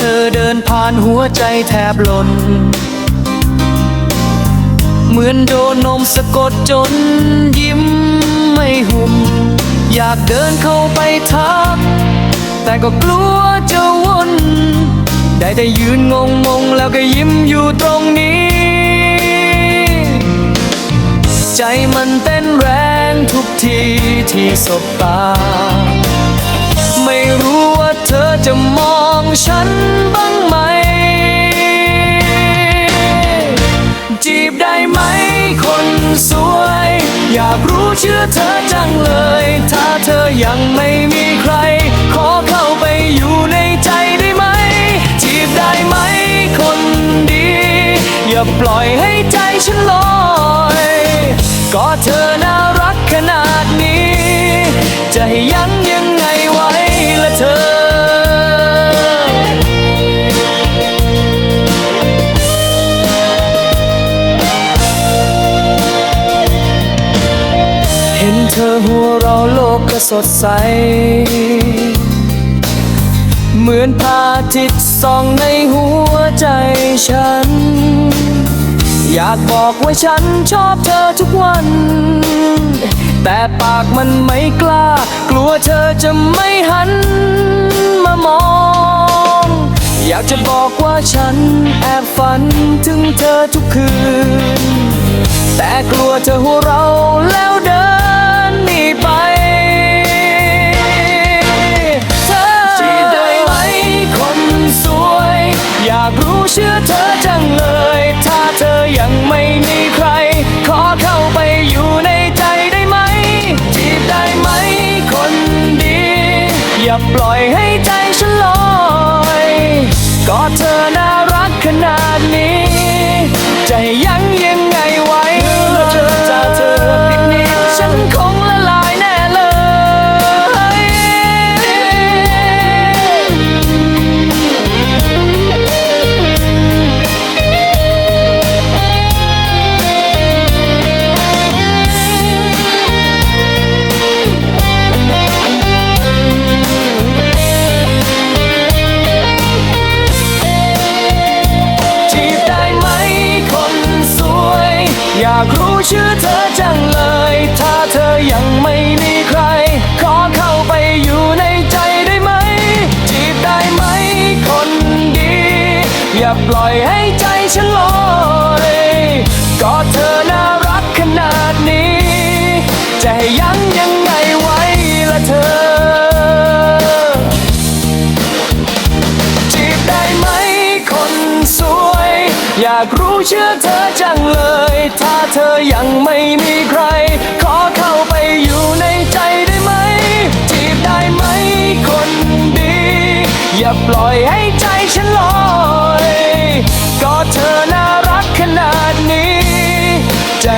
ธอเดินผ่านหัวใจแทบหล่นเหมือนโดนนมสะกดจนยิ้มไม่หุม อยากเดินเข้าไปทัก แต่ก็กลัวจะวนได้แต่ยืนงงงงแล้วก็ยิ้มอยู่ตรงนี้ ใจมันเต้นแรงทุกทีที่สบตา ไม่รู้ว่าเธอจะมอง ฉันบ้างไหม จีบได้ไหมคนสวย อยากรู้เชื่อเธอจังเลย ถ้าเธอยังไม่มีใคร ขอเข้าไปอยู่ในใจได้ไหม จีบได้ไหมคนดี อย่าปล่อยให้ใจฉันลอยก็เธอน่ารักขนาดนี้ จะให้ยัง ธอหัวเราโลกก็สดใส เหมือนพาทิตส่องในหัวใจฉัน อยากบอกว่าฉันชอบเธอทุกวัน แต่ปากมันไม่กล้า กลัวเธอจะไม่หันมามอง อยากจะบอกว่าฉันแอบฝันถึงเธอทุกคืน แต่กลัวเธอหัวเราแล้ว ก็เธอน่ารักขนาดนี้ จะใจยังากรู้ชื่อเธอจังเลย ถ้าเธอยังไม่มีใคร ขอเข้าไปอยู่ในใจได้ไหม จีบได้ไหมคนดี อย่าปล่อยให้ใจฉันลอยก็เธอน่ารักขนาดนี้ จะให้ยั้งยังไงไว้ละเธอ จีบได้ไหมคนสวย อยากรู้เชื่อเธอจังเลย เธอยังไม่มีใคร ขอเข้าไปอยู่ในใจได้ไหม จีบได้ไหมคนดี อย่าปล่อยให้ใจฉันลอยก็เธอน่ารักขนาดนี้ ใจ